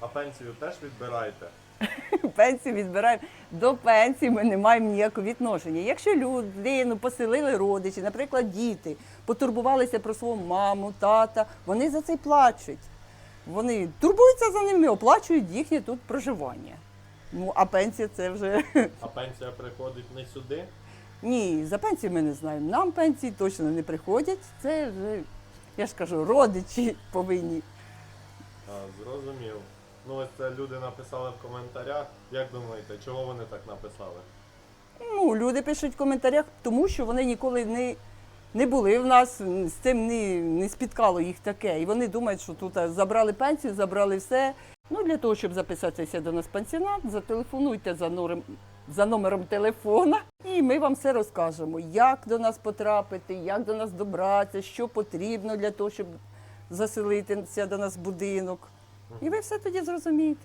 А пенсію теж відбираєте? Пенсію відбираємо. До пенсії ми не маємо ніякого відношення. Якщо людину поселили родичі, наприклад, діти, потурбувалися про свою маму, тата, вони за це плачуть. Вони турбуються за ними, оплачують їхнє тут проживання. Ну, а пенсія це вже А пенсія приходить не сюди? ні, за пенсію ми не знаємо. Нам пенсії точно не приходять. Це вже, я ж кажу, родичі повинні. А, зрозумів. Ну ось це люди написали в коментарях. Як думаєте, чого вони так написали? Ну, люди пишуть в коментарях, тому що вони ніколи не, не були в нас, з цим не, не спіткало їх таке. І вони думають, що тут забрали пенсію, забрали все. Ну, для того, щоб записатися до нас пансіонат, зателефонуйте за номером, за номером телефона, і ми вам все розкажемо, як до нас потрапити, як до нас добратися, що потрібно для того, щоб заселитися до нас будинок. І ви все тоді зрозумієте.